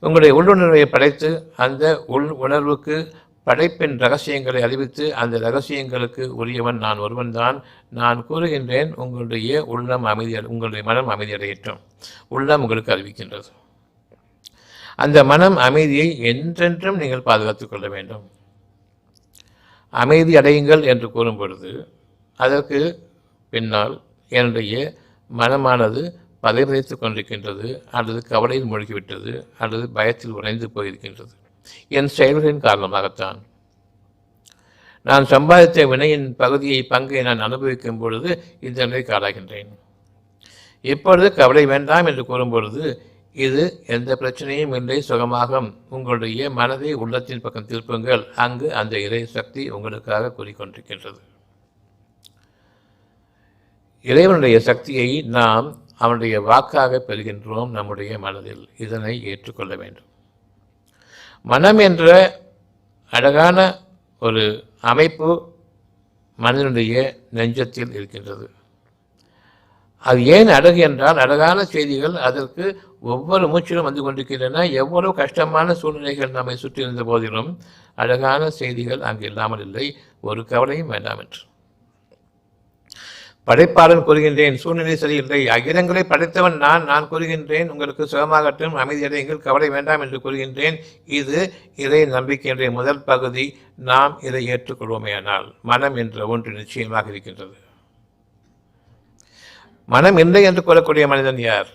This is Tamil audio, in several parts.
உங்களுடைய உள்ளுணர்வை படைத்து அந்த உள் உணர்வுக்கு படைப்பின் ரகசியங்களை அறிவித்து அந்த ரகசியங்களுக்கு உரியவன் நான் ஒருவன்தான். நான் கூறுகின்றேன் உங்களுடைய உள்ளம் அமைதி உங்களுடைய மனம் அமைதியடையட்டும் உள்ளம் உங்களுக்கு அறிவிக்கின்றது. அந்த மனம் அமைதியை என்றென்றும் நீங்கள் பாதுகாத்துக் கொள்ள வேண்டும். அமைதி அடையுங்கள் என்று கூறும் பொழுது அதற்கு பின்னால் என்னுடைய மனமானது பதைபதைத்துக் கொண்டிருக்கின்றது அல்லது கவலையில் மூழ்கிவிட்டது அல்லது பயத்தில் உறைந்து போயிருக்கின்றது. என் செயல்களின் காரணமாகத்தான். நான் சம்பாதித்த வினையின் பகுதியை பங்கை நான் அனுபவிக்கும் பொழுது இந்த நிலைக்கு ஆளாகின்றேன் இப்பொழுது கவலை வேண்டாம் என்று கூறும்பொழுது இது எந்த பிரச்சனையும் இல்லை சுகமாக உங்களுடைய மனதை உள்ளத்தின் பக்கம் திருப்புங்கள். அங்கு அந்த இறை சக்தி உங்களுக்காக கூறிக்கொண்டிருக்கின்றது. இறைவனுடைய சக்தியை நாம் அவனுடைய வாக்காக பெறுகின்றோம் நம்முடைய மனதில். இதனை ஏற்றுக்கொள்ள வேண்டும். மனம் என்ற அழகான ஒரு அமைப்பு மனிதனுடைய நெஞ்சத்தில் இருக்கின்றது. அது ஏன் அழகு என்றால் அழகான செய்திகள் அதற்கு ஒவ்வொரு மூச்சிலும் வந்து கொண்டிருக்கின்றன. எவ்வளவு கஷ்டமான சூழ்நிலைகள் நம்மை சுற்றி இருந்த போதிலும் அழகான செய்திகள் அங்கு இல்லாமல் இல்லை. ஒரு கவலையும் வேண்டாம் என்று. படைப்பாளன் கூறுகின்றேன் சூழ்நிலை சரியில்லை. அகிலங்களை படைத்தவன் நான் நான் கூறுகின்றேன் உங்களுக்கு சுகமாகட்டும் அமைதியடையுங்கள் கவலை வேண்டாம் என்று கூறுகின்றேன். இது இறை நம்பிக்கையினுடைய முதல் பகுதி. நாம் இதை ஏற்றுக்கொள்வோமேயானால் மனம் என்ற ஒன்று நிச்சயமாக இருக்கின்றது. மனம் இல்லை என்று கூறக்கூடிய மனிதன் யார்?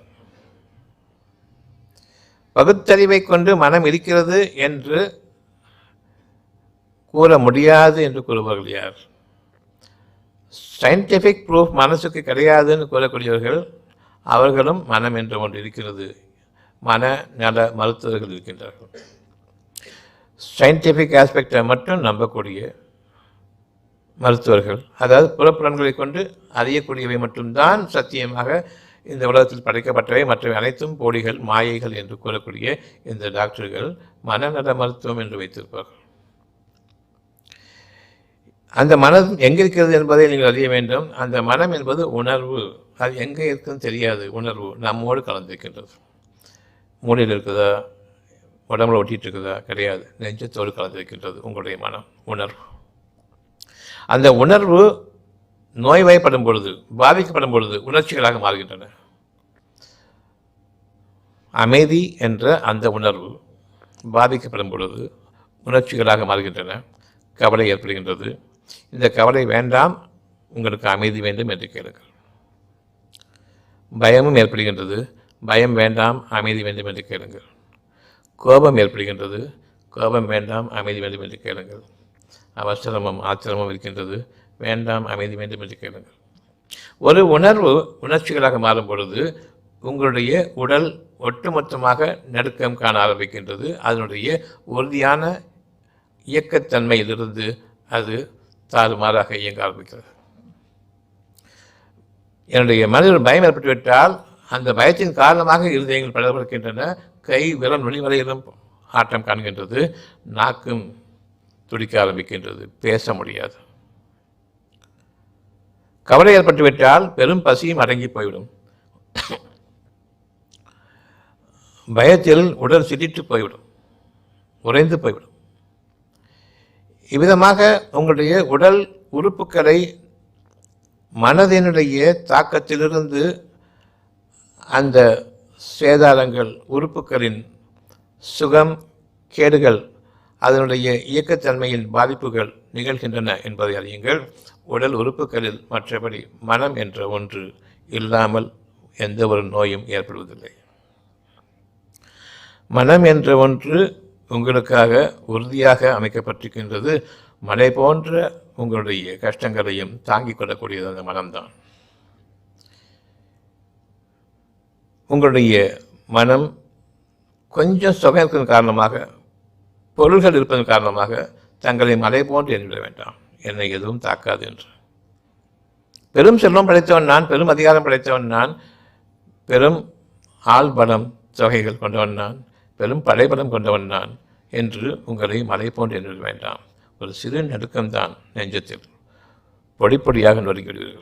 பகுத்தறிவை கொண்டு மனம் இருக்கிறது என்று கூற முடியாது என்று கூறுபவர்கள் யார்? சயின்டிஃபிக் ப்ரூஃப் மனசுக்கு கிடையாதுன்னு கூறக்கூடியவர்கள் அவர்களும் மனம் என்று ஒன்று இருக்கிறது. மன நல மருத்துவர்கள் இருக்கின்றார்கள். சயின்டிஃபிக் ஆஸ்பெக்டை மட்டும் நம்பக்கூடிய மருத்துவர்கள் அதாவது புறப்புலன்களை கொண்டு அறியக்கூடியவை மட்டும்தான் சத்தியமாக இந்த உலகத்தில் படைக்கப்பட்டவை மற்றவை அனைத்தும் போலிகள் மாயைகள் என்று கூறக்கூடிய இந்த டாக்டர்கள் மனநல மருத்துவம் என்று வைத்திருப்பார்கள். அந்த மனம் எங்கே இருக்கிறது என்பதை நீங்கள் அறிய வேண்டும். அந்த மனம் என்பது உணர்வு. அது எங்கே இருக்குன்னு தெரியாது. உணர்வு. நம்மோடு கலந்திருக்கின்றது. மூளையில் இருக்குதா? உடம்புல ஒட்டிகிட்டு இருக்குதா கிடையாது. நெஞ்சத்தோடு கலந்திருக்கின்றது உங்களுடைய மனம். உணர்வு. அந்த உணர்வு நோய்வாய்ப்படும் பொழுது பாதிக்கப்படும் பொழுது உணர்ச்சிகளாக மாறுகின்றன. அமைதி என்ற அந்த உணர்வு பாதிக்கப்படும் பொழுது உணர்ச்சிகளாக மாறுகின்றன. கவலை ஏற்படுகின்றது. இந்த கவலை வேண்டாம் உங்களுக்கு அமைதி வேண்டும் என்று கேளுங்கள். பயமும் ஏற்படுகின்றது. பயம் வேண்டாம் அமைதி வேண்டும் என்று கேளுங்கள். கோபம் ஏற்படுகின்றது. கோபம் வேண்டாம் அமைதி வேண்டும் என்று கேளுங்கள். அவசரமும் ஆத்திரமும் இருக்கின்றது. வேண்டாம் அமைதி வேண்டும் என்று கேளுங்கள். ஒரு உணர்வு உணர்ச்சிகளாக மாறும் பொழுது உங்களுடைய உடல் ஒட்டுமொத்தமாக நடுக்கம் காண ஆரம்பிக்கின்றது. அதனுடைய உறுதியான இயக்கத்தன்மையிலிருந்து அது தாறுமாறாக இயங்க ஆரம்பிக்கிறது. என்னுடைய மனதில் பயம் ஏற்பட்டுவிட்டால் அந்த பயத்தின் காரணமாக இருதயங்கள் பலப்படுகின்றன கை விரல் நுழிவரையிலும் ஆட்டம் காண்கின்றது நாக்கும் துடிக்க ஆரம்பிக்கின்றது பேச முடியாது. கவலை ஏற்பட்டுவிட்டால் பெரும் பசியும் அடங்கி போய்விடும். பயத்தில் உடல் சிரித்து போய்விடும் உறைந்து போய்விடும். இவ்விதமாக உங்களுடைய உடல் உறுப்புகளை மனதினுடைய தாக்கத்திலிருந்து அந்த சேதாரங்கள் உறுப்புகளின் சுகம் கேடுகள் அதனுடைய இயக்கத்தன்மையின் பாதிப்புகள் நிகழ்கின்றன என்பதை அறியுங்கள். உடல் உறுப்புகளில் மற்றபடி மனம் என்ற ஒன்று இல்லாமல் எந்த ஒரு நோயும் ஏற்படுவதில்லை. மனம் என்ற ஒன்று உங்களுக்காக உறுதியாக அமைக்கப்பட்டிருக்கின்றது. மலை போன்ற உங்களுடைய கஷ்டங்களையும் தாங்கிக் கொள்ளக்கூடியது அந்த மனம்தான். உங்களுடைய மனம் கொஞ்சம் சுகம் இருப்பதன் காரணமாக பொருள்கள் இருப்பதன் காரணமாக தங்களை மலை போன்று எண்ணிவிட வேண்டாம். என்னை எதுவும் தாக்காது என்று. பெரும் செல்வம் படைத்தவன் நான் பெரும் அதிகாரம் படைத்தவன் நான் பெரும் ஆள்பலம் தொகைகள் கொண்டவன் நான். பெரும் படைபலம் கொண்டவன் நான் என்று உங்களை மலை போன்று எண்ணிவிட வேண்டாம். ஒரு சிறு நடுக்கம்தான் நெஞ்சத்தில். பொடிப்பொடியாக பொடியாக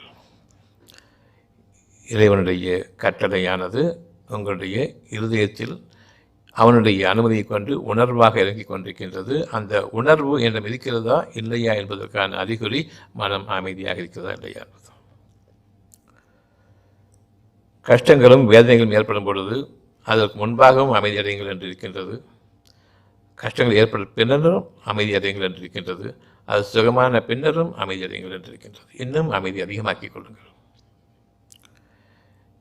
இறைவனுடைய கட்டளையானது உங்களுடைய இருதயத்தில் அவனுடைய அனுமதியை கொண்டு உணர்வாக இறங்கிக் கொண்டிருக்கின்றது. அந்த உணர்வு என்னிடம் இருக்கிறதா இல்லையா என்பதற்கான அறிகுறி மனம் அமைதியாக இருக்கிறதா இல்லையா என்பது கஷ்டங்களும் வேதனைகளும் ஏற்படும் பொழுது அதற்கு முன்பாகவும் அமைதி அடையுங்கள் என்று இருக்கின்றது. கஷ்டங்கள் ஏற்படும் பின்னரும் அமைதி அடையுங்கள் என்று இருக்கின்றது. அது சுகமான பின்னரும் அமைதி அடையுங்கள் என்று இருக்கின்றது. இன்னும் அமைதி அதிகமாக்கிக் கொள்ளுங்கள்.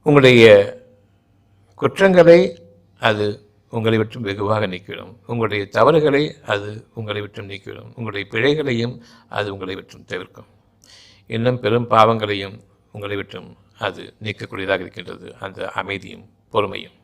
உங்களுடைய குற்றங்களை அது உங்களை விட்டும் வெகுவாக நீக்கிவிடும். உங்களுடைய தவறுகளை அது உங்களை விட்டும் நீக்கிவிடும். உங்களுடைய பிழைகளையும் அது உங்களை விட்டும் தவிர்க்கும். இன்னும் பெரும் பாவங்களையும் உங்களை விட்டும் அது நீக்கக்கூடியதாக இருக்கின்றது. அந்த அமைதியும் பொறுமையும்.